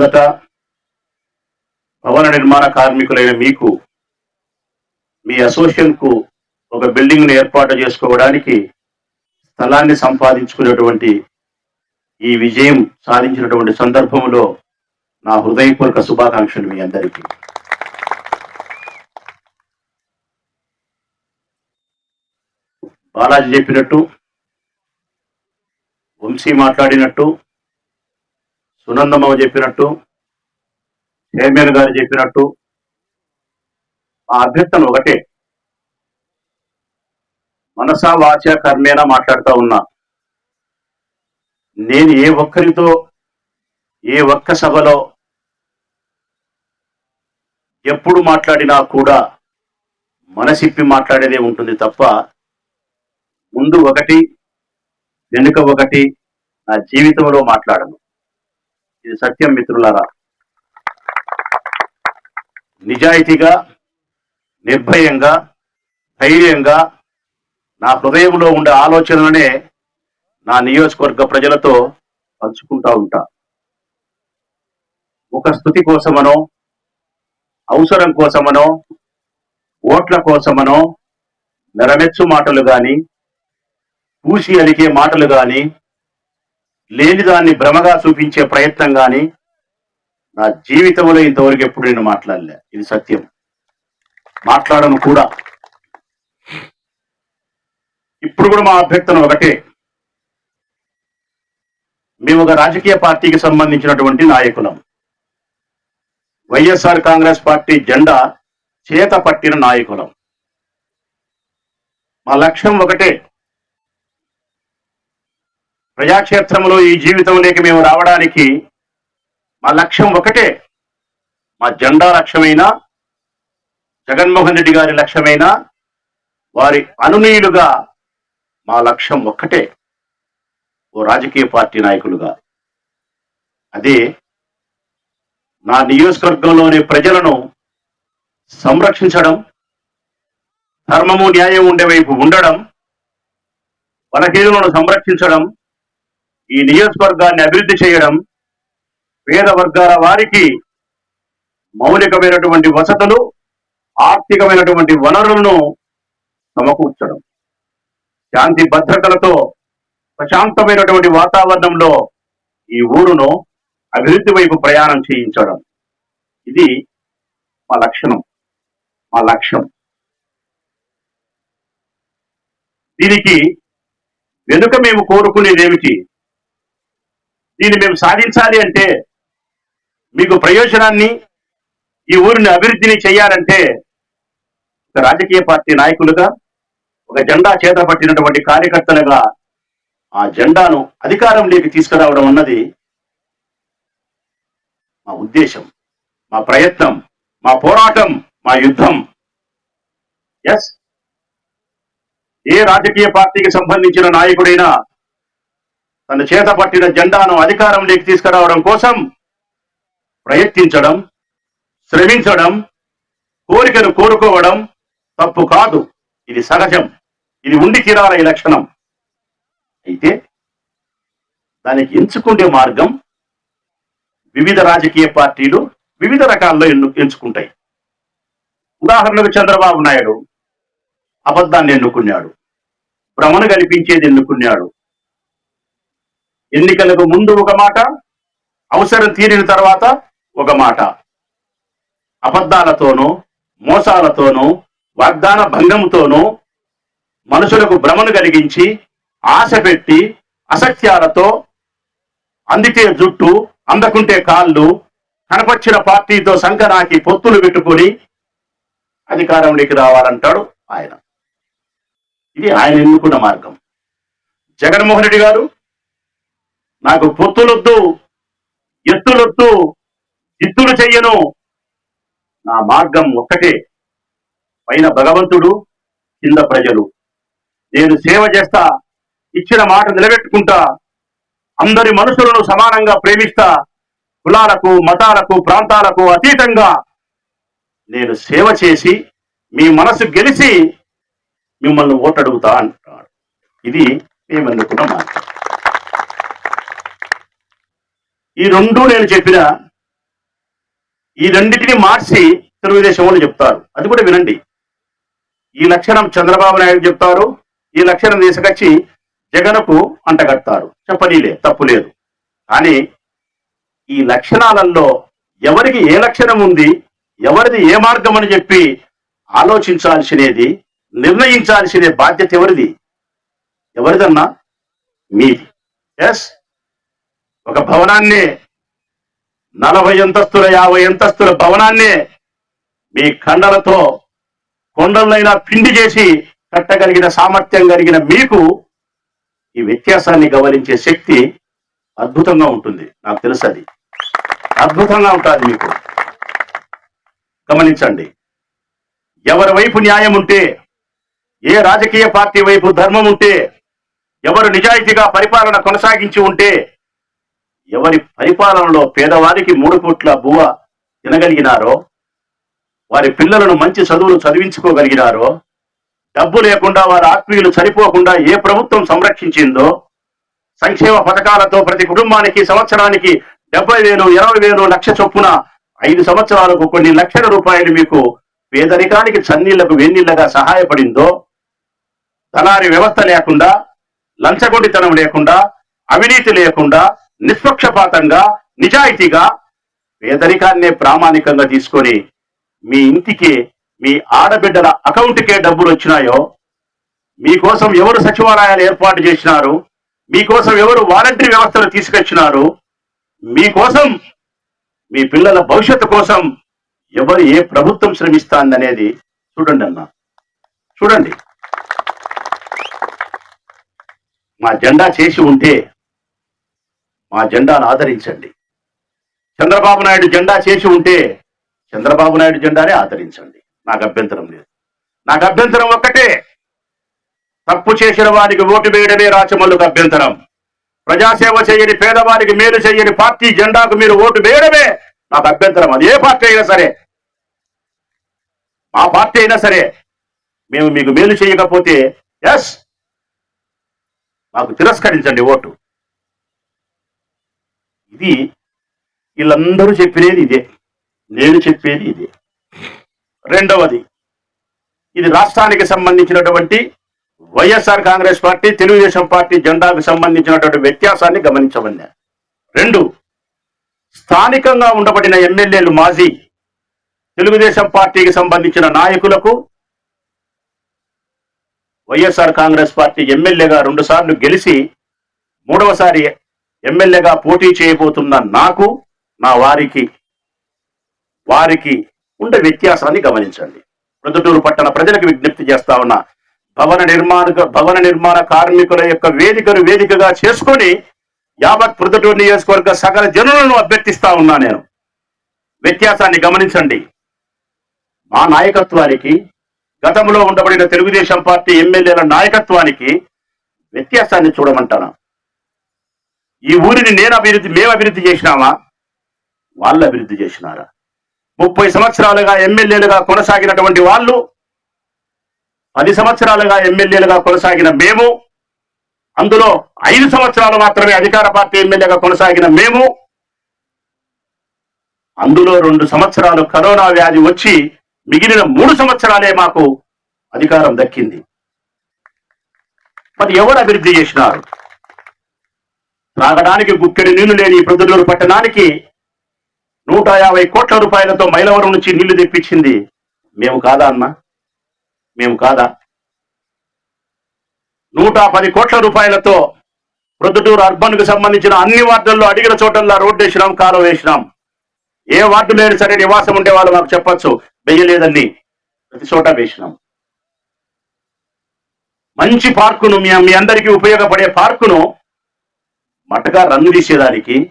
మొట్టమొదట భవన నిర్మాణ కార్మికులైన మీకు మీ అసోసియేషన్కు ఒక బిల్డింగ్ను ఏర్పాటు చేసుకోవడానికి స్థలాన్ని సంపాదించుకునేటువంటి ఈ విజయం సాధించినటువంటి సందర్భంలో నా హృదయపూర్వక శుభాకాంక్షలు మీ అందరికీ. బాలాజీ చెప్పినట్టు వంశీ మాట్లాడినట్టు సునందమ్మ చెప్పినట్టు చైర్మన్ గారు చెప్పినట్టు ఆ అభ్యర్థన ఒకటే. మనసా వాచ కర్మేనా మాట్లాడుతూ ఉన్నా. నేను ఏ ఒక్కరితో ఏ ఒక్క సభలో ఎప్పుడు మాట్లాడినా కూడా మనసిప్పి మాట్లాడేదే ఉంటుంది తప్ప ముందు ఒకటి వెనుక ఒకటి నా జీవితంలో మాట్లాడను. ఇది సత్యం మిత్రులారా. నిజాయితీగా నిర్భయంగా ధైర్యంగా నా హృదయంలో ఉండే ఆలోచనలనే నా నియోజకవర్గ ప్రజలతో పంచుకుంటా ఉంటా. ఒక స్థుతి కోసమనో అవసరం కోసమనో ఓట్ల కోసమనో నెరమెచ్చు మాటలు గాని పూసి అలికే మాటలు గాని లేని దాన్ని భ్రమగా చూపించే ప్రయత్నం కానీ నా జీవితంలో ఇంతవరకు ఎప్పుడు నేను మాట్లాడలే. ఇది సత్యం. మాట్లాడను కూడా. ఇప్పుడు కూడా మా అభ్యర్థన ఒకటే. మేము ఒక రాజకీయ పార్టీకి సంబంధించినటువంటి నాయకులం. వైఎస్ఆర్ కాంగ్రెస్ పార్టీ జెండా చేత పట్టిన నాయకులం. మా లక్ష్యం ఒకటే. ప్రజాక్షేత్రంలో ఈ జీవితంలోకి మేము రావడానికి మా లక్ష్యం ఒకటే. మా జెండా లక్ష్యమైనా జగన్మోహన్ రెడ్డి గారి లక్ష్యమైనా వారి అనునీయులుగా మా లక్ష్యం ఒక్కటే. ఓ రాజకీయ పార్టీ నాయకులుగా. అదే నా నియోజకవర్గంలోని ప్రజలను సంరక్షించడం ధర్మము న్యాయం ఉండే వైపు ఉండడం బలహీనులను సంరక్షించడం ఈ నియోజకవర్గాన్ని అభివృద్ధి చేయడం పేద వర్గాల వారికి మౌలికమైనటువంటి వసతులు ఆర్థికమైనటువంటి వనరులను సమకూర్చడం. శాంతి భద్రతలతో ప్రశాంతమైనటువంటి వాతావరణంలో ఈ ఊరును అభివృద్ధి వైపు ప్రయాణం చేయించడం. ఇది మా లక్షణం. మా లక్ష్యం. దీనికి వెనుక మేము కోరుకునేది ఏమిటి దీన్ని మేము సాధించాలి అంటే మీకు ప్రయోజనాన్ని ఈ ఊరిని అభివృద్ధిని చేయాలంటే ఒక రాజకీయ పార్టీ నాయకులుగా ఒక జెండా చేత పట్టినటువంటి కార్యకర్తలుగా ఆ జెండాను అధికారంలోకి తీసుకురావడం అన్నది మా ఉద్దేశం మా ప్రయత్నం మా పోరాటం మా యుద్ధం. ఎస్ ఏ రాజకీయ పార్టీకి సంబంధించిన నాయకుడైనా తన చేత పట్టిన జెండాను అధికారంలోకి తీసుకురావడం కోసం ప్రయత్నించడం శ్రమించడం కోరికను కోరుకోవడం తప్పు కాదు. ఇది సహజం. ఇది ఉండి తీరాల ఈ లక్షణం. అయితే దానికి ఎంచుకునే మార్గం వివిధ రాజకీయ పార్టీలు వివిధ రకాల్లో ఎన్ను ఎంచుకుంటాయి. ఉదాహరణకు చంద్రబాబు నాయుడు అబద్ధాన్ని ఎన్నుకున్నాడు. భ్రమను కల్పించేది ఎన్నుకున్నాడు. ఎన్నికలకు ముందు ఒక మాట అవసరం తీరిన తర్వాత ఒక మాట. అబద్ధాలతోనూ మోసాలతోనూ వాగ్దాన భంగంతోనూ మనుషులకు భ్రమను కలిగించి ఆశ పెట్టి అసత్యాలతో అందితే జుట్టు అందకుంటే కాళ్ళు కనపచ్చిన పార్టీతో సంకనాకి పొత్తులు పెట్టుకొని అధికారంలోకి రావాలంటాడు ఆయన. ఇది ఆయన ఎన్నుకున్న మార్గం. జగన్మోహన్ రెడ్డి గారు నాకు పొత్తులొద్దు ఎత్తులొద్దు జిత్తులు చెయ్యను. నా మార్గం ఒక్కటే. పైన భగవంతుడు కింద ప్రజలు. నేను సేవ చేస్తా ఇచ్చిన మాట నిలబెట్టుకుంటా అందరి మనుషులను సమానంగా ప్రేమిస్తా కులాలకు మతాలకు ప్రాంతాలకు అతీతంగా నేను సేవ చేసి మీ మనసు గెలిచి మిమ్మల్ని ఓటడుగుతా అంటున్నాడు. ఇది మేము మాట ఈ రెండు నేను చెప్పిన ఈ రెండింటిని మార్చి తెలుగుదేశం వాళ్ళు చెప్తారు. అది కూడా వినండి. ఈ లక్షణం చంద్రబాబు నాయుడు చెప్తారు. ఈ లక్షణం తీసుకొచ్చి జగన్కు అంటగడతారు. చెప్పనీలే తప్పు లేదు. కానీ ఈ లక్షణాలలో ఎవరికి ఏ లక్షణం ఉంది ఎవరిది ఏ మార్గం అని చెప్పి ఆలోచించాల్సినది నిర్ణయించాల్సిన బాధ్యత ఎవరిది? ఎవరిదన్నా మీది. ఎస్ ఒక భవనాన్ని నలభై అంతస్తుల యాభై అంతస్తుల భవనాన్ని మీ కండలతో కొండలైనా పిండి చేసి కట్టగలిగిన సామర్థ్యం కలిగిన మీకు ఈ వ్యత్యాసాన్ని గమనించే శక్తి అద్భుతంగా ఉంటుంది. నాకు తెలుసు అది. అద్భుతంగా ఉంటుంది మీకు. గమనించండి. ఎవరి వైపు న్యాయం ఉంటే ఏ రాజకీయ పార్టీ వైపు ధర్మం ఉంటే ఎవరు నిజాయితీగా పరిపాలన కొనసాగించి ఉంటే ఎవరి పరిపాలనలో పేదవారికి మూడు కోట్ల బువ్వ తినగలిగినారో వారి పిల్లలను మంచి చదువులు చదివించుకోగలిగినారో డబ్బు లేకుండా వారి ఆత్మీయులు సరిపోకుండా ఏ ప్రభుత్వం సంరక్షించిందో సంక్షేమ పథకాలతో ప్రతి కుటుంబానికి సంవత్సరానికి డెబ్బై వేలు ఇరవై వేలు లక్ష చొప్పున ఐదు సంవత్సరాలకు కొన్ని లక్షల రూపాయలు మీకు పేదరికానికి చన్నీళ్ళకు వెన్నీళ్ళగా సహాయపడిందో దళారి వ్యవస్థ లేకుండా లంచగొండితనం లేకుండా అవినీతి లేకుండా నిష్పక్షపాతంగా నిజాయితీగా పేదరికాన్నే ప్రామాణికంగా తీసుకొని మీ ఇంటికి మీ ఆడబిడ్డల అకౌంట్కే డబ్బులు వచ్చినాయో మీకోసం ఎవరు సచివాలయాలు ఏర్పాటు చేసినారు మీకోసం ఎవరు వాలంటరీ వ్యవస్థలు తీసుకొచ్చినారు మీకోసం మీ పిల్లల భవిష్యత్తు కోసం ఎవరు ఏ ప్రభుత్వం శ్రమిస్తాందనేది చూడండి అన్న. చూడండి. మా జెండా చేసి ఉంటే మా జెండాను ఆదరించండి. చంద్రబాబు నాయుడు జెండా చేసి ఉంటే చంద్రబాబు నాయుడు జెండానే ఆదరించండి. నాకు అభ్యంతరం లేదు. నాకు అభ్యంతరం ఒక్కటే. తప్పు చేసిన వారికి ఓటు వేయడమే రాచమల్లుకు అభ్యంతరం. ప్రజాసేవ చేయని పేదవారికి మేలు చేయని పార్టీ జెండాకు మీరు ఓటు వేయడమే నాకు అభ్యంతరం. అది ఏ పార్టీ అయినా సరే. మా పార్టీ అయినా సరే. మేము మీకు మేలు చేయకపోతే ఎస్ మాకు తిరస్కరించండి ఓటు. ఇది వీళ్ళందరూ చెప్పినది ఇదే. నేను చెప్పేది ఇదే. రెండవది ఇది రాష్ట్రానికి సంబంధించినటువంటి YSR Congress party Telugudesam party జెండాకు సంబంధించినటువంటి వ్యత్యాసాన్ని గమనించమన్నా. రెండు స్థానికంగా ఉండబడిన ఎమ్మెల్యేలు మాజీ తెలుగుదేశం పార్టీకి సంబంధించిన నాయకులకు వైఎస్ఆర్ కాంగ్రెస్ పార్టీ ఎమ్మెల్యేగా రెండు సార్లు గెలిచి మూడవసారి ఎమ్మెల్యేగా పోటీ చేయబోతున్న నాకు నా వారికి వారికి ఉండే వ్యత్యాసాన్ని గమనించండి. ప్రొద్దుటూరు పట్టణ ప్రజలకు విజ్ఞప్తి చేస్తా ఉన్నా భవన నిర్మాణ భవన నిర్మాణ కార్మికుల యొక్క వేదికను వేదికగా చేసుకొని యావత్ ప్రొద్దుటూరు నియోజకవర్గ సకల జనులను అభ్యర్థిస్తా ఉన్నా నేను. వ్యత్యాసాన్ని గమనించండి. మా నాయకత్వానికి గతంలో ఉండబడిన తెలుగుదేశం పార్టీ ఎమ్మెల్యేల నాయకత్వానికి వ్యత్యాసాన్ని చూడమంటాను? ఈ ఊరిని నేను అభివృద్ధి మేము అభివృద్ధి చేసినామా? వాళ్ళు అభివృద్ధి చేసినారా? ముప్పై సంవత్సరాలుగా ఎమ్మెల్యేలుగా కొనసాగినటువంటి వాళ్ళు పది సంవత్సరాలుగా ఎమ్మెల్యేలుగా కొనసాగిన మేము అందులో ఐదు సంవత్సరాలు మాత్రమే అధికార పార్టీ ఎమ్మెల్యేగా కొనసాగిన మేము అందులో రెండు సంవత్సరాలు కరోనా వ్యాధి వచ్చి మిగిలిన మూడు సంవత్సరాలే మాకు అధికారం దక్కింది. మరి ఎవరు అభివృద్ధి చేసినారు? త్రాగడానికి గుక్కెడి నీళ్ళు లేని ఈ ప్రొద్దుటూరు పట్టణానికి నూట యాభై కోట్ల రూపాయలతో మైలవరం నుంచి నీళ్ళు తెప్పించింది. మేము కాదా అన్న? మేము కాదా? నూట పది కోట్ల రూపాయలతో ప్రొద్దుటూరు అర్బన్కు సంబంధించిన అన్ని వార్డుల్లో అడిగిన చోటల్లా రోడ్డు వేసినాం కాలువ వేసినాం. ఏ వార్డు లేని సరే నివాసం ఉండే వాళ్ళు మాకు చెప్పచ్చు వెయ్యలేదని ప్రతి చోట వేసినాం. మంచి పార్కును మీ మీ అందరికీ ఉపయోగపడే పార్కును మటగా రంగు తీసేదానికి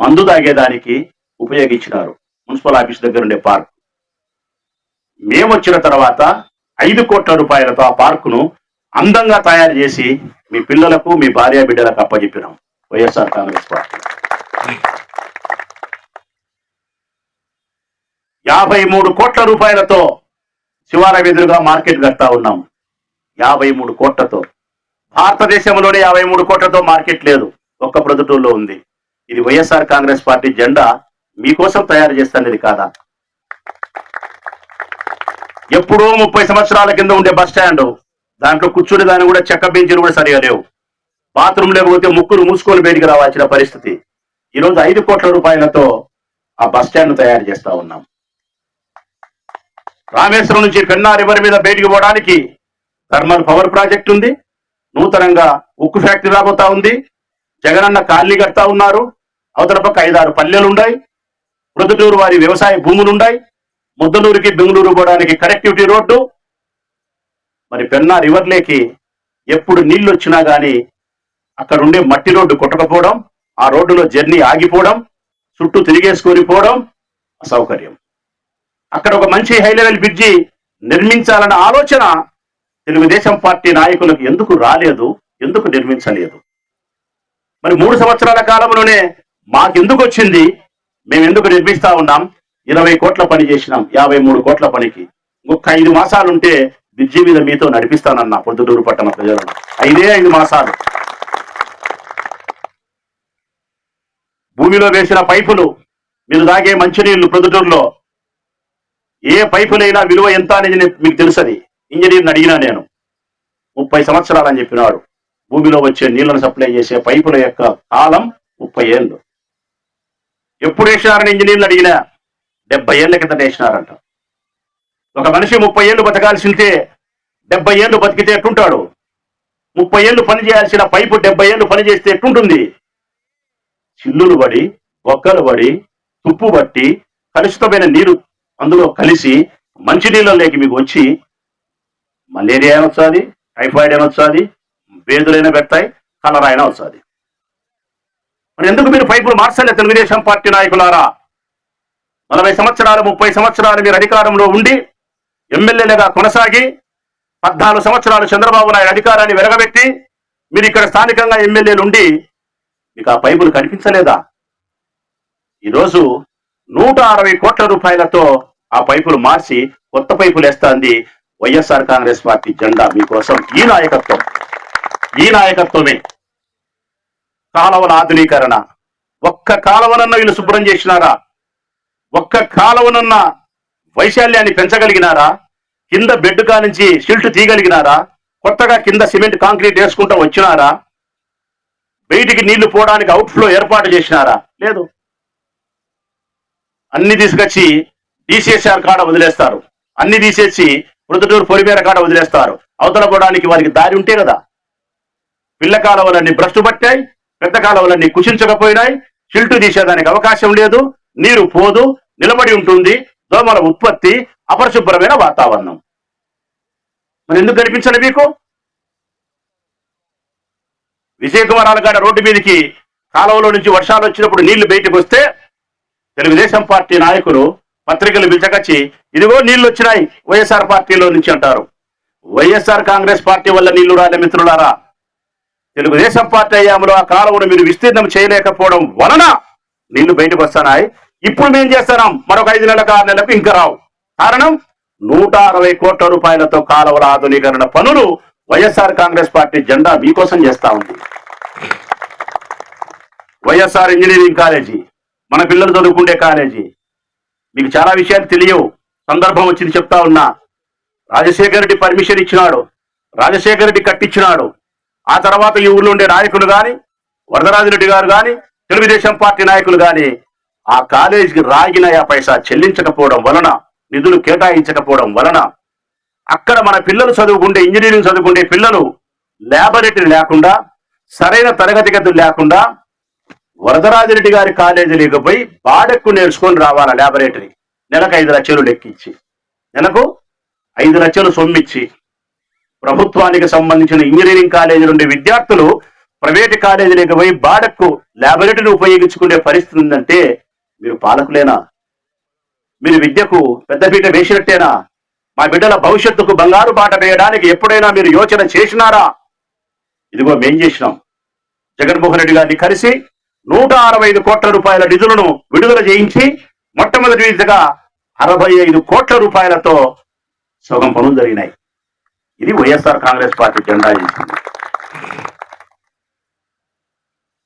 మందు తాగేదానికి ఉపయోగించినారు. మున్సిపల్ ఆఫీస్ దగ్గర ఉండే పార్క్. మేము వచ్చిన తర్వాత ఐదు కోట్ల రూపాయలతో ఆ పార్కును అందంగా తయారు చేసి మీ పిల్లలకు మీ భార్య బిడ్డలకు అప్పచెప్పినాం వైఎస్ఆర్ కాంగ్రెస్ పార్టీ. యాభై మూడు కోట్ల రూపాయలతో శివాలయం ఎదురుగా మార్కెట్ కడతా ఉన్నాం. యాభై మూడు కోట్లతో. భారతదేశంలోనే యాభై మూడు కోట్లతో మార్కెట్ లేదు. ఒక్క ప్రొద్దుటూరులో ఉంది. ఇది వైఎస్ఆర్ కాంగ్రెస్ పార్టీ జెండా మీకోసం తయారు చేస్తున్నది కాదా? ఎప్పుడో ముప్పై సంవత్సరాల కింద ఉండే బస్ స్టాండ్. దాంట్లో కూర్చుని దాన్ని కూడా చెక్క బెంచీలు కూడా సరిగా లేవు. బాత్రూమ్ లేకపోతే ముక్కులు మూసుకొని బయటికి రావాల్సిన పరిస్థితి. ఈరోజు ఐదు కోట్ల రూపాయలతో ఆ బస్ స్టాండ్ తయారు చేస్తా ఉన్నాం. రామేశ్వరం నుంచి పెన్నా రివర్ మీద బయటికి పోవడానికి థర్మల్ పవర్ ప్రాజెక్ట్ ఉంది. నూతనంగా ఉక్కు ఫ్యాక్టరీ రాబోతా ఉంది. జగనన్న కాలనీ కడతా ఉన్నారు. అవతల పక్క ఐదారు పల్లెలు ఉన్నాయి వారి వ్యవసాయ భూములు ముద్దలూరికి ముద్దలూరుకి బెంగళూరు పోవడానికి కనెక్టివిటీ రోడ్డు. మరి పెన్నా రివర్లేకి ఎప్పుడు నీళ్ళు వచ్చినా గానీ అక్కడ ఉండే మట్టి రోడ్డు కొట్టకపోవడం ఆ రోడ్డులో జర్నీ ఆగిపోవడం చుట్టూ తిరిగేసుకొని పోవడం అసౌకర్యం. అక్కడ ఒక మంచి హై లెవెల్ బ్రిడ్జి నిర్మించాలన్న ఆలోచన తెలుగుదేశం పార్టీ నాయకులకు ఎందుకు రాలేదు ఎందుకు నిర్మించలేదు? మరి మూడు సంవత్సరాల కాలంలోనే మాకెందుకు వచ్చింది? మేము ఎందుకు నిర్మిస్తా ఉన్నాం? ఇరవై కోట్ల పని చేసినాం యాభై మూడు కోట్ల పనికి. ఇంకొక ఐదు మాసాలుంటే బ్రిడ్జి మీద మీతో నడిపిస్తానన్న పొద్దుటూరు పట్టణ ప్రజలను. ఐదే ఐదు మాసాలు. భూమిలో వేసిన పైపులు మీరు తాగే మంచినీళ్ళు పొద్దుటూరులో ఏ పైపులైనా విలువ ఎంత అనేది మీకు తెలుసది. ఇంజనీర్ని అడిగినా నేను. ముప్పై సంవత్సరాలు అని చెప్పినాడు. భూమిలో వచ్చే నీళ్ళను సప్లై చేసే పైపుల యొక్క కాలం ముప్పై ఏళ్ళు. ఎప్పుడు వేసినారని ఇంజనీర్లు అడిగినా? డెబ్బై ఏళ్ళ కింద వేసినారంట. ఒక మనిషి ముప్పై ఏళ్ళు బతకాల్సింటే డెబ్బై ఏళ్ళు బతికితే ఎట్టుంటాడు? ముప్పై ఏళ్ళు పని చేయాల్సిన పైపు డెబ్బై ఏళ్ళు పని చేస్తే ఎట్టుంటుంది? చిల్లులు పడి బొక్కలు పడి తుప్పు పట్టి కలుషితమైన నీరు అందులో కలిసి మంచినీళ్ళలోకి మీకు వచ్చి మలేరియా అయినా వచ్చాది టైఫాయిడ్ అయినా వేందులైనా పెడతాయి కలరా అయినా మరి ఎందుకు మీరు పైపులు మార్చలే తెలుగుదేశం పార్టీ నాయకులారా? నలభై సంవత్సరాలు ముప్పై సంవత్సరాలు మీరు అధికారంలో ఉండి ఎమ్మెల్యేలుగా కొనసాగి పద్నాలుగు సంవత్సరాలు చంద్రబాబు నాయుడు అధికారాన్ని వెరగబెట్టి మీరు ఇక్కడ స్థానికంగా ఎమ్మెల్యేలు ఉండి మీకు ఆ పైపులు కనిపించలేదా? ఈరోజు నూట అరవై కోట్ల రూపాయలతో ఆ పైపులు మార్చి కొత్త పైపులు వేస్తాంది వైఎస్ఆర్ కాంగ్రెస్ పార్టీ జెండా మీకోసం ఈ నాయకత్వం. ఈ నాయకత్వమే. కాలవల ఆధునీకరణ. ఒక్క కాలవనన్న వీళ్ళు శుభ్రం చేసినారా? ఒక్క కాలవనన్న వైశాల్యాన్ని పెంచగలిగినారా? కింద బెడ్ కా నుంచి సిల్ట్ తీయగలిగినారా? కొత్తగా కింద సిమెంట్ కాంక్రీట్ వేసుకుంటూ వచ్చినారా? బయటికి నీళ్ళు పోవడానికి అవుట్ఫ్లో ఏర్పాటు చేసినారా? లేదు. అన్ని తీసుకొచ్చి డిసిఎస్ఆర్ కాడ వదిలేస్తారు. అన్ని తీసేసి మృతటూరు పొలిమేర కాడ వదిలేస్తారు. అవతల పోవడానికి వారికి దారి ఉంటే కదా. పిల్ల కాలువలన్నీ భ్రష్టు పట్టాయి పెద్ద కాలువలన్నీ కుషించకపోయినాయి చిల్టు తీసేదానికి అవకాశం లేదు నీరు పోదు నిలబడి ఉంటుంది దోమల ఉత్పత్తి అపరిశుభ్రమైన వాతావరణం. మరి ఎందుకు కనిపించండి మీకు? విజయకుమారాల గడ రోడ్డు మీదకి కాలువలో నుంచి వర్షాలు వచ్చినప్పుడు నీళ్ళు బయటకు వస్తే తెలుగుదేశం పార్టీ నాయకులు పత్రికలు పిలిచకచ్చి ఇదిగో నీళ్ళు వచ్చినాయి వైఎస్ఆర్ పార్టీలో నుంచి అంటారు. వైఎస్ఆర్ కాంగ్రెస్ పార్టీ వల్ల నీళ్ళు రాలే మిత్రులారా. తెలుగుదేశం పార్టీ అయ్యాములో ఆ కాలంలో మీరు విస్తీర్ణం చేయలేకపోవడం వలన నీళ్ళు బయటకు వస్తున్నాయి. ఇప్పుడు మేము చేస్తున్నాం. మరొక ఐదు నెలలకు ఆరు నెలలకు ఇంకా రావు. కారణం నూట అరవై కోట్ల రూపాయలతో కాలువల ఆధునీకరణ పనులు వైఎస్ఆర్ కాంగ్రెస్ పార్టీ జెండా మీకోసం చేస్తా ఉంది. వైఎస్ఆర్ ఇంజనీరింగ్ కాలేజీ మన పిల్లలు చదువుకుండే కాలేజీ. మీకు చాలా విషయాలు తెలియవు. సందర్భం వచ్చింది చెప్తా ఉన్నా. రాజశేఖర రెడ్డి పర్మిషన్ ఇచ్చినాడు. రాజశేఖర రెడ్డి కట్టించినాడు. ఆ తర్వాత ఈ ఊర్లో ఉండే నాయకులు కానీ వరదరాజిరెడ్డి గారు కానీ తెలుగుదేశం పార్టీ నాయకులు కానీ ఆ కాలేజీకి రాగిన పైసా చెల్లించకపోవడం వలన నిధులు కేటాయించకపోవడం వలన అక్కడ మన పిల్లలు చదువుకుంటే ఇంజనీరింగ్ చదువుకుంటే పిల్లలు ల్యాబొరేటరీ లేకుండా సరైన తరగతి గదులు లేకుండా వరదరాజిరెడ్డి గారి కాలేజీలోకి పోయి బాడెక్కు నేర్చుకొని రావాలా ల్యాబొరేటరీ. నెలకు ఐదు లక్షలు లెక్కించి. నెలకు ఐదు లక్షలు సొమ్మిచ్చి. ప్రభుత్వానికి సంబంధించిన ఇంజనీరింగ్ కాలేజీ నుండి విద్యార్థులు ప్రైవేట్ కాలేజీలకు పోయి బాడక్కు ల్యాబొరేటరీని ఉపయోగించుకునే పరిస్థితి ఉందంటే మీరు పాలకులేనా? మీరు విద్యకు పెద్దపీట వేసినట్టేనా? మా బిడ్డల భవిష్యత్తుకు బంగారు బాట వేయడానికి ఎప్పుడైనా మీరు యోచన చేసినారా? ఇదిగో మేం చేసినాం. జగన్మోహన్ రెడ్డి గారిని కలిసి నూట అరవై ఐదు కోట్ల రూపాయల నిధులను విడుదల చేయించి మొట్టమొదటి విధంగా అరవై ఐదు కోట్ల రూపాయలతో సగం పనులు జరిగినాయి. ఇది వైఎస్ఆర్ కాంగ్రెస్ పార్టీ జెండా చేసింది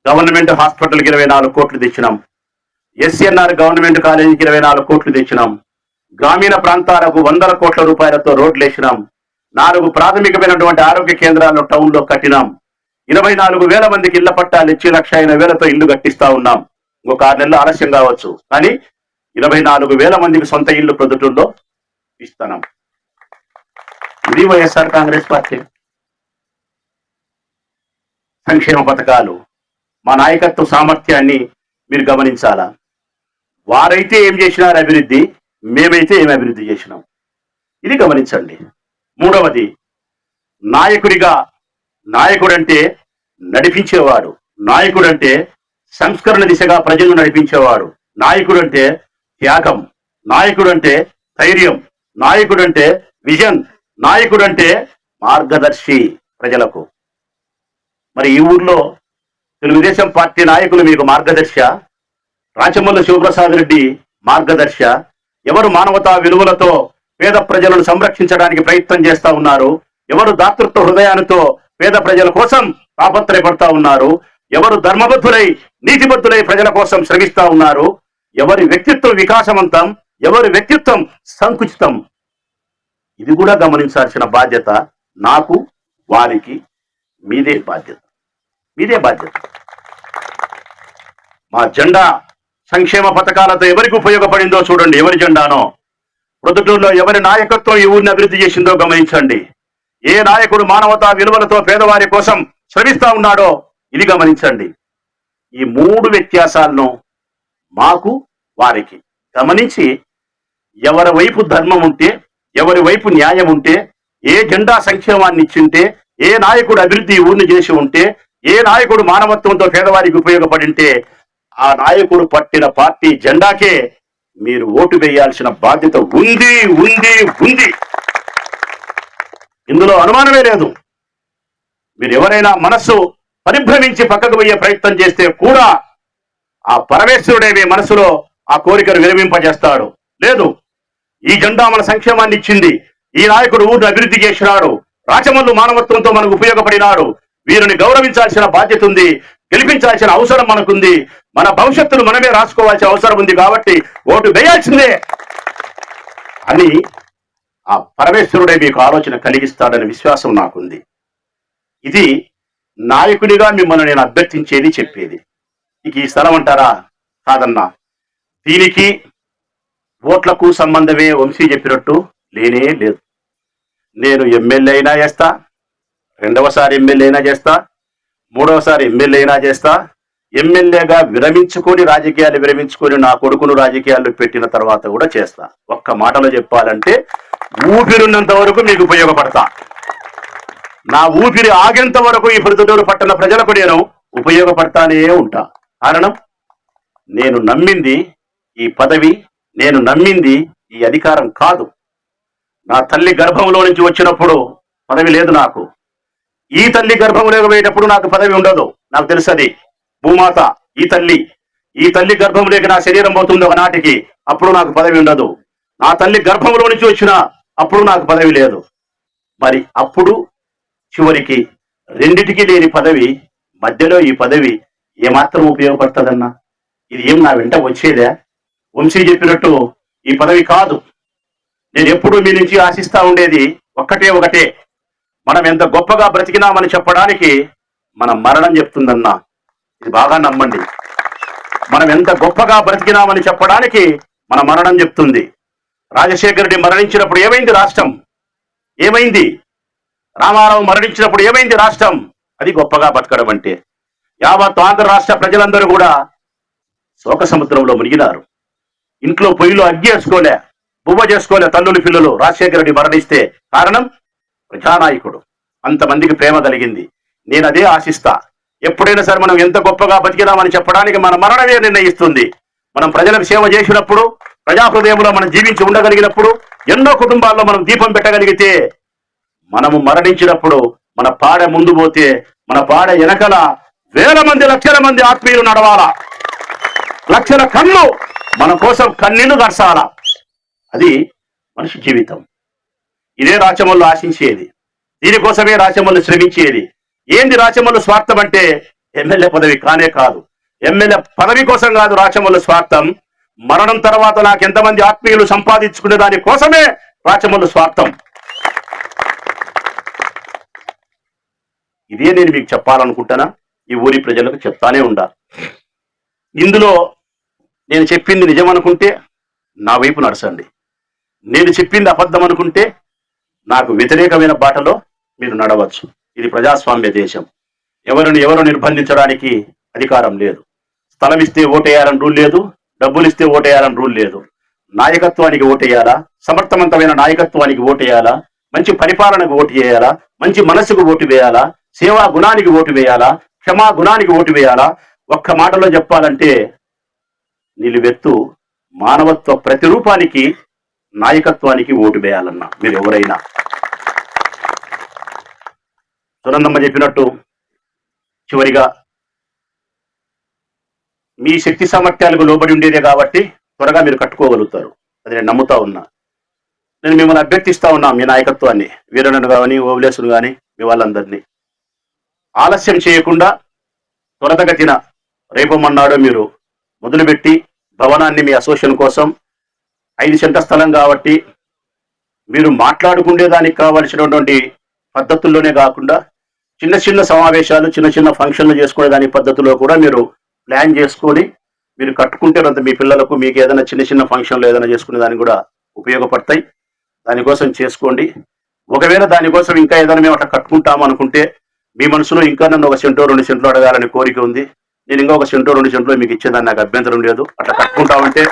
గవర్నమెంట్ హాస్పిటల్కి ఇరవై నాలుగు కోట్లు తెచ్చినాం. ఎస్ఎన్ఆర్ గవర్నమెంట్ కాలేజీకి ఇరవై నాలుగు కోట్లు తెచ్చినాం. గ్రామీణ ప్రాంతాలకు వందల కోట్ల రూపాయలతో రోడ్లు వేసినాం. నాలుగు ప్రాథమికమైనటువంటి ఆరోగ్య కేంద్రాలను టౌన్లో కట్టినాం. ఇరవై నాలుగు వేల మందికి ఇళ్ళ పట్టాలు ఇచ్చి లక్ష ఎనభై వేలతో ఇల్లు కట్టిస్తా ఉన్నాం. ఇంకొక ఆరు నెలలు ఆలస్యం కావచ్చు. కానీ ఇరవై నాలుగు వేల మందికి సొంత ఇల్లు ప్రొద్దుటూరులో ఇస్తున్నాం. ఇది వైఎస్ఆర్ కాంగ్రెస్ పార్టీ సంక్షేమ పథకాలు మా నాయకత్వ సామర్థ్యాన్ని మీరు గమనించాలా? వారైతే ఏం చేసినారు అభివృద్ధి? మేమైతే ఏం అభివృద్ధి చేసినాం? ఇది గమనించండి. మూడవది నాయకుడిగా నాయకుడంటే నడిపించేవాడు. నాయకుడంటే సంస్కరణ దిశగా ప్రజలను నడిపించేవాడు. నాయకుడంటే త్యాగం. నాయకుడంటే ధైర్యం. నాయకుడంటే విజన్. నాయకుడంటే మార్గదర్శి ప్రజలకు. మరి ఈ ఊర్లో తెలుగుదేశం పార్టీ నాయకులు మీకు మార్గదర్శ రాచమల్లు శివప్రసాద్ రెడ్డి మార్గదర్శ ఎవరు మానవతా విలువలతో పేద ప్రజలను సంరక్షించడానికి ప్రయత్నం చేస్తా ఉన్నారు? ఎవరు దాతృత్వ హృదయానితో పేద ప్రజల కోసం తాపత్రయపడతా ఉన్నారు? ఎవరు ధర్మబద్ధులై నీతిబద్ధులై ప్రజల కోసం శ్రమిస్తా ఉన్నారు? ఎవరి వ్యక్తిత్వం వికాసవంతం ఎవరి వ్యక్తిత్వం సంకుచితం? ఇది కూడా గమనించాల్సిన బాధ్యత నాకు వారికి మీదే బాధ్యత. మీదే బాధ్యత. మా జెండా సంక్షేమ పథకాలతో ఎవరికి ఉపయోగపడిందో చూడండి. ఎవరి జెండానో? ప్రొద్దుటూరులో ఎవరి నాయకత్వం ఈ ఊరిని అభివృద్ధి చేసిందో గమనించండి. ఏ నాయకుడు మానవతా విలువలతో పేదవారి కోసం శ్రమిస్తా ఉన్నాడో ఇది గమనించండి. ఈ మూడు వ్యత్యాసాలను మాకు వారికి గమనించి ఎవరి వైపు ధర్మం ఉంటే ఎవరి వైపు న్యాయం ఉంటే ఏ జెండా సంక్షేమాన్ని ఇచ్చింటే ఏ నాయకుడు అభివృద్ధి ఊరిని చేసి ఉంటే ఏ నాయకుడు మానవత్వంతో పేదవారికి ఉపయోగపడింటే ఆ నాయకుడు పట్టిన పార్టీ జెండాకే మీరు ఓటు వేయాల్సిన బాధ్యత ఉంది ఉంది ఉంది. ఇందులో అనుమానమే లేదు. మీరు ఎవరైనా మనస్సు పరిభ్రమించి పక్కకు పోయే ప్రయత్నం చేస్తే కూడా ఆ పరమేశ్వరుడే మీ మనసులో ఆ కోరికను విరమింపజేస్తాడు. లేదు. ఈ జెండా మన సంక్షేమాన్ని ఇచ్చింది ఈ నాయకుడు ఊరిని అభివృద్ధి చేసినాడు. రాచమల్లు మానవత్వంతో మనకు ఉపయోగపడినాడు. వీరిని గౌరవించాల్సిన బాధ్యత ఉంది గెలిపించాల్సిన అవసరం మనకుంది. మన భవిష్యత్తును మనమే రాసుకోవాల్సిన అవసరం ఉంది కాబట్టి ఓటు వేయాల్సిందే. అని ఆ పరమేశ్వరుడే మీకు ఆలోచన కలిగిస్తాడనే విశ్వాసం నాకుంది. ఇది నాయకుడిగా మిమ్మల్ని నేను అభ్యర్థించేది చెప్పేది. ఇక ఈ స్థలం అంటారా? కాదన్నా. దీనికి ఓట్లకు సంబంధమే వంశీ చెప్పినట్టు లేనే లేదు. నేను ఎమ్మెల్యే అయినా చేస్తా రెండవసారి ఎమ్మెల్యే అయినా చేస్తా మూడవసారి ఎమ్మెల్యే అయినా చేస్తా ఎమ్మెల్యేగా విరమించుకొని రాజకీయాలు విరమించుకొని నా కొడుకును రాజకీయాల్లో పెట్టిన తర్వాత కూడా చేస్తా. ఒక్క మాటలో చెప్పాలంటే ఊపిరున్నంత వరకు మీకు ఉపయోగపడతా. నా ఊపిరి ఆగేంత వరకు ఈ ప్రతిదూరు పట్టణ ప్రజలకు నేను ఉపయోగపడతానే ఉంటా. కారణం నేను నమ్మింది ఈ పదవి నేను నమ్మింది ఈ అధికారం కాదు. నా తల్లి గర్భంలో నుంచి వచ్చినప్పుడు పదవి లేదు నాకు. ఈ తల్లి గర్భంలోకి పోయేటప్పుడు నాకు పదవి ఉండదు. నాకు తెలుసది భూమాత ఈ తల్లి. ఈ తల్లి గర్భంలోకి నా శరీరం పోతుంది ఒకనాటికి అప్పుడు నాకు పదవి ఉండదు. నా తల్లి గర్భంలో నుంచి వచ్చిన అప్పుడు నాకు పదవి లేదు. మరి అప్పుడు చివరికి రెండిటికి లేని పదవి మధ్యలో ఈ పదవి ఏమాత్రం ఉపయోగపడుతుందన్నా? ఇది ఏం నా వెంట వచ్చేదే? వంశీ చెప్పినట్టు ఈ పదవి కాదు. నేను ఎప్పుడు మీ నుంచి ఆశిస్తా ఉండేది ఒక్కటే ఒకటే. మనం ఎంత గొప్పగా బ్రతికినామని చెప్పడానికి మన మరణం చెప్తుందన్నా. ఇది బాగా నమ్మండి. మనం ఎంత గొప్పగా బ్రతికినామని చెప్పడానికి మన మరణం చెప్తుంది. రాజశేఖర రెడ్డి మరణించినప్పుడు ఏమైంది రాష్ట్రం? ఏమైంది? రామారావు మరణించినప్పుడు ఏమైంది రాష్ట్రం? అది గొప్పగా బతకడం అంటే. యావత్ ఆంధ్ర రాష్ట్ర ప్రజలందరూ కూడా శోక సముద్రంలో మునిగినారు. ఇంట్లో పొయ్యిలో అగ్గి చేసుకోలే బువ్వ చేసుకోలే తల్లులు పిల్లలు రాజశేఖర రెడ్డి మరణిస్తే కారణం ప్రజానాయకుడు. అంతమందికి ప్రేమ కలిగింది. నేను అదే ఆశిస్తా. ఎప్పుడైనా సరే మనం ఎంత గొప్పగా బతికినామని చెప్పడానికి మన మరణమే నిర్ణయిస్తుంది. మనం ప్రజలకు సేవ చేసినప్పుడు ప్రజా హృదయంలో మనం జీవించి ఉండగలిగినప్పుడు ఎన్నో కుటుంబాల్లో మనం దీపం పెట్టగలిగితే మనము మరణించినప్పుడు మన పాడ ముందు పోతే మన పాడ వెనకల వేల మంది లక్షల మంది ఆత్మీయులు నడవాలా? లక్షల కళ్ళు మన కోసం కన్నీళ్ళు గడసాల అది మనిషి జీవితం. ఇదే రాచమల్లు ఆశించేది. దీనికోసమే రాచమల్లు శ్రమించేది. ఏంది రాచమల్లు స్వార్థం అంటే ఎమ్మెల్యే పదవి కానే కాదు. ఎమ్మెల్యే పదవి కోసం కాదు రాచమల్లు స్వార్థం. మరణం తర్వాత నాకు ఎంతమంది ఆత్మీయులు సంపాదించుకునే దాని కోసమే రాచమల్లు స్వార్థం. ఇదే నేను మీకు చెప్పాలనుకుంటున్నా. ఈ ఊరి ప్రజలకు చెప్తానే ఉండాలి. ఇందులో నేను చెప్పింది నిజం అనుకుంటే నా వైపు నడచండి. నేను చెప్పింది అబద్ధం అనుకుంటే నాకు వ్యతిరేకమైన బాటలో మీరు నడవచ్చు. ఇది ప్రజాస్వామ్య దేశం. ఎవరిని ఎవరు నిర్బంధించడానికి అధికారం లేదు. స్థలం ఇస్తే ఓటేయాలని రూల్ లేదు. డబ్బులు ఇస్తే ఓటేయాలని రూల్ లేదు. నాయకత్వానికి ఓటేయాలా? సమర్థవంతమైన నాయకత్వానికి ఓటేయాలా? మంచి పరిపాలనకు ఓటు వేయాలా? మంచి మనసుకు ఓటు వేయాలా? సేవా గుణానికి ఓటు వేయాలా? క్షమా గుణానికి ఓటు వేయాలా? ఒక్క మాటలో చెప్పాలంటే నిలువెత్తు మానవత్వ ప్రతిరూపానికి నాయకత్వానికి ఓటు వేయాలన్నా మీరు ఎవరైనా సునందమ్మ చెప్పినట్టు చివరిగా మీ శక్తి సామర్థ్యాలకు లోబడి ఉండేదే కాబట్టి త్వరగా మీరు కట్టుకోగలుగుతారు. అది నేను నమ్ముతా ఉన్నా. నేను మిమ్మల్ని అభ్యర్థిస్తా ఉన్నా మీ నాయకత్వాన్ని వీరనను కానీ ఓవలేసును కానీ మీ వాళ్ళందరినీ. ఆలస్యం చేయకుండా త్వరతగతిన రేపమన్నాడో మీరు మొదలుపెట్టి భవనాన్ని మీ అసోసియేషన్ కోసం ఐదు సెంట స్థలం కాబట్టి మీరు మాట్లాడుకునేదానికి కావలసినటువంటి పద్ధతుల్లోనే కాకుండా చిన్న చిన్న సమావేశాలు చిన్న చిన్న ఫంక్షన్లు చేసుకునే దాని పద్ధతిలో కూడా మీరు ప్లాన్ చేసుకొని మీరు కట్టుకుంటే అంత మీ పిల్లలకు మీకు ఏదైనా చిన్న చిన్న ఫంక్షన్లు ఏదైనా చేసుకునే దానికి కూడా ఉపయోగపడతాయి. దానికోసం చేసుకోండి. ఒకవేళ దానికోసం ఇంకా ఏదైనా మేము అట్లా కట్టుకుంటాం అనుకుంటే మీ మనసులో ఇంకా నన్ను ఒక సెంటో రెండు సెంట్లు అడగాలని కోరిక ఉంది. నేను ఇంకా ఒక సెంటో రెండు సెంట్లో మీకు ఇచ్చేదాన్ని నాకు అభ్యంతరం లేదు. అట్లా కట్టుకుంటామంటే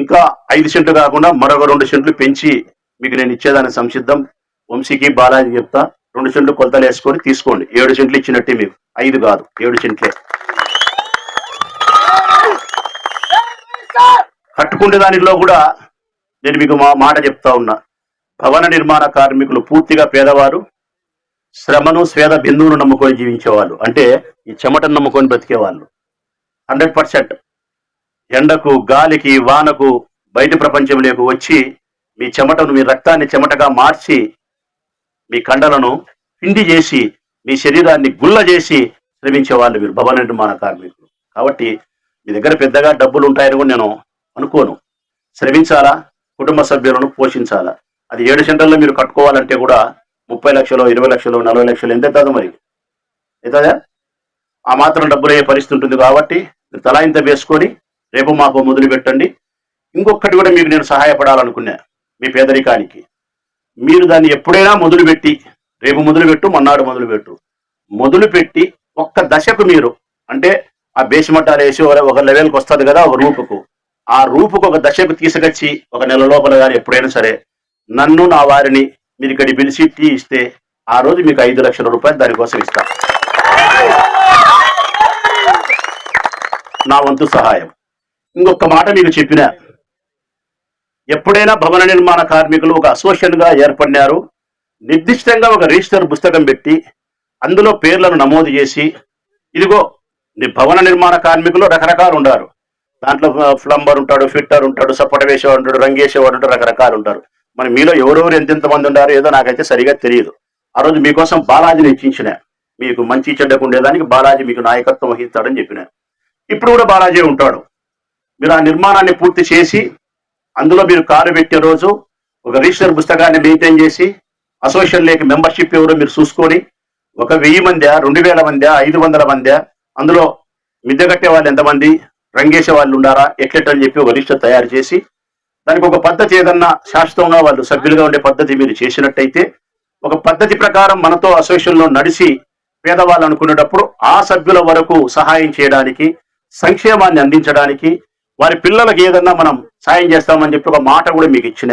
ఇంకా ఐదు సెంట్లు కాకుండా మరొక రెండు సెంట్లు పెంచి మీకు నేను ఇచ్చేదాన్ని సంసిద్ధం. వంశీకి బాలాజీ చెప్తా రెండు సెంట్లు కొలతలు వేసుకొని తీసుకోండి. ఏడు సెంట్లు ఇచ్చినట్టే మీకు. ఐదు కాదు ఏడు సెంట్లే. కట్టుకునే దానిలో కూడా నేను మీకు మా మాట చెప్తా ఉన్నా. భవన నిర్మాణ కార్మికులు పూర్తిగా పేదవారు. శ్రమను స్వేద బిందువును నమ్ముకొని జీవించేవాళ్ళు. అంటే ఈ చెమటను నమ్ముకొని బ్రతికేవాళ్ళు. Hundred percent. ఎండకు గాలికి వానకు బయట ప్రపంచంలోకి వచ్చి మీ చెమటను మీ రక్తాన్ని చెమటగా మార్చి మీ కండలను పిండి చేసి మీ శరీరాన్ని గుల్ల చేసి శ్రమించేవాళ్ళు మీరు భవన నిర్మాణ కార్మికులు. కాబట్టి మీ దగ్గర పెద్దగా డబ్బులు ఉంటాయని కూడా నేను అనుకోను. శ్రమించాలా? కుటుంబ సభ్యులను పోషించాలా? అది ఏడు సెంటర్లో మీరు కట్టుకోవాలంటే కూడా ముప్పై లక్షలు ఇరవై లక్షలు నలభై లక్షలు ఎంత అవుతుందో మరి? అవుతుందా? ఆ మాత్రం డబ్బులు అయ్యే పరిస్థితి ఉంటుంది కాబట్టి మీరు తలా ఇంత వేసుకొని రేపు మాకు మొదలు పెట్టండి. ఇంకొకటి కూడా మీకు నేను సహాయపడాలనుకున్నా మీ పేదరికానికి. మీరు దాన్ని ఎప్పుడైనా మొదలుపెట్టి రేపు మొదలుపెట్టు మొన్నాడు మొదలుపెట్టు మొదలుపెట్టి ఒక్క దశకు మీరు అంటే ఆ బేసిమట్టాలు వేసి ఒక- ఒక లెవెల్కి వస్తుంది కదా ఒక రూపుకు. ఆ రూపుకు ఒక దశకు తీసుకొచ్చి ఒక నెల లోపల కానీ ఎప్పుడైనా సరే నన్ను నా వారిని మీరు ఇక్కడ పిలిచి టీ ఇస్తే ఆ రోజు మీకు ఐదు లక్షల రూపాయలు దానికోసం ఇస్తా. నా వంతు సహాయం. ఇంకొక మాట మీకు చెప్పిన ఎప్పుడైనా భవన నిర్మాణ కార్మికులు ఒక అసోసియేషన్గా ఏర్పడినారు నిర్దిష్టంగా ఒక రిజిస్టర్ పుస్తకం పెట్టి అందులో పేర్లను నమోదు చేసి ఇదిగో భవన నిర్మాణ కార్మికులు రకరకాలు ఉంటారు దాంట్లో ప్లంబర్ ఉంటాడు ఫిట్టర్ ఉంటాడు సపోట వేసేవాడు ఉంటాడు రంగేసేవాడు ఉంటాడు రకరకాలు ఉంటారు. మరి మీలో ఎవరెవరు ఎంతెంత మంది ఉన్నారు ఏదో నాకైతే సరిగా తెలియదు. ఆ రోజు మీకోసం బాలాజీని ఇచ్చించిన మీకు మంచి చెడ్డకు ఉండేదానికి బాలాజీ మీకు నాయకత్వం వహిస్తాడని చెప్పిన ఇప్పుడు కూడా బాలాజీ ఉంటాడు. మీరు ఆ నిర్మాణాన్ని పూర్తి చేసి అందులో మీరు కారు పెట్టే రోజు ఒక రిజిస్టర్ పుస్తకాన్ని మెయింటైన్ చేసి అసోసియేషన్ లేక మెంబర్షిప్ ఎవరో మీరు చూసుకొని ఒక వెయ్యి మందా రెండు వేల మందా ఐదు వందల మందా అందులో మిద్దె కట్టే వాళ్ళు ఎంతమంది రంగేసే వాళ్ళు ఉండారా ఎట్లెట్లని చెప్పి ఒక రిజిస్టర్ తయారు చేసి దానికి ఒక పద్ధతి ఏదన్నా శాశ్వతంగా వాళ్ళు సభ్యులుగా ఉండే పద్ధతి మీరు చేసినట్టయితే ఒక పద్ధతి ప్రకారం మనతో అసోసియేషన్లో నడిచి పేదవాళ్ళు అనుకునేటప్పుడు ఆ సభ్యుల వరకు సహాయం చేయడానికి సంక్షేమాన్ని అందించడానికి వారి పిల్లలకి ఏదన్నా మనం సాయం చేస్తామని చెప్పి ఒక మాట కూడా మీకు ఇచ్చిన.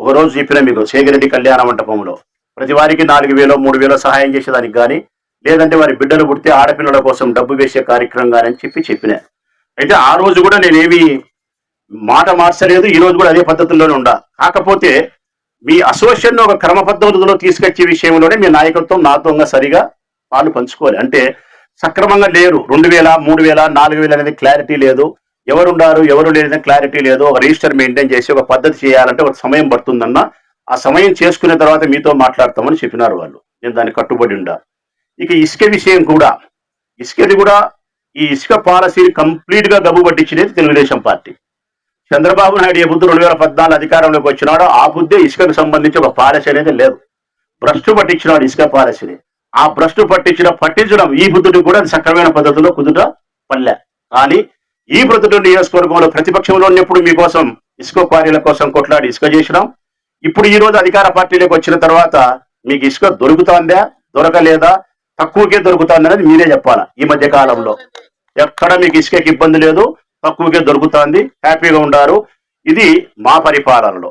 ఒక రోజు చెప్పిన మీకు శేఖరెడ్డి కళ్యాణ మంటపంలో. ప్రతి వారికి నాలుగు వేలో మూడు వేలో సహాయం చేసేదానికి కానీ లేదంటే వారి బిడ్డలు పుడితే ఆడపిల్లల కోసం డబ్బు వేసే కార్యక్రమం కానీ అని చెప్పి చెప్పిన. అయితే ఆ రోజు కూడా నేనేమి మాట మార్చలేదు ఈ రోజు కూడా అదే పద్ధతుల్లోనే ఉండ. కాకపోతే మీ అసోసియేషన్ ఒక క్రమ పద్ధతిలో తీసుకొచ్చే విషయంలోనే మీ నాయకత్వం నాతో సరిగా వాళ్ళు పంచుకోవాలి. అంటే సక్రమంగా లేరు. రెండు వేల మూడు వేల నాలుగు వేల అనేది క్లారిటీ లేదు. ఎవరున్నారు ఎవరు లేదని క్లారిటీ లేదు. ఒక రిజిస్టర్ మెయింటైన్ చేసి ఒక పద్ధతి చేయాలంటే ఒక సమయం పడుతుందన్న ఆ సమయం చేసుకునే తర్వాత మీతో మాట్లాడతామని చెప్పినారు వాళ్ళు. నేను దాన్ని కట్టుబడి ఉండా. ఇక ఇసుక విషయం కూడా. ఇసుకది కూడా ఈ ఇసుక పాలసీని కంప్లీట్గా గబ్బు పట్టించినది తెలుగుదేశం పార్టీ. చంద్రబాబు నాయుడు ఏ బుద్ధి రెండు వేల పద్నాలుగు అధికారంలోకి వచ్చినాడో ఆ బుద్ధే ఇసుకకు సంబంధించి ఒక పాలసీ అనేది లేదు. భ్రష్టు పట్టించినాడు ఇసుక పాలసీని. ఆ భ్రష్టు పట్టించిన పట్టించడం ఈ బుద్ధుడు కూడా సక్రమైన పద్ధతిలో కుదుట పల్లె కానీ ఈ బుద్ధుడు నియోజకవర్గంలో ప్రతిపక్షంలో ఉన్నప్పుడు మీకోసం ఇసుక క్వారీల కోసం కొట్లాడి ఇసుక చేసినాం. ఇప్పుడు ఈ రోజు అధికార పార్టీలోకి వచ్చిన తర్వాత మీకు ఇసుక దొరుకుతుందా దొరకలేదా తక్కువకే దొరుకుతుంది అనేది మీరే చెప్పాలా ఈ మధ్య కాలంలో? ఎక్కడ మీకు ఇసుకకి ఇబ్బంది లేదు. తక్కువకే దొరుకుతుంది హ్యాపీగా ఉండారు. ఇది మా పరిపాలనలో.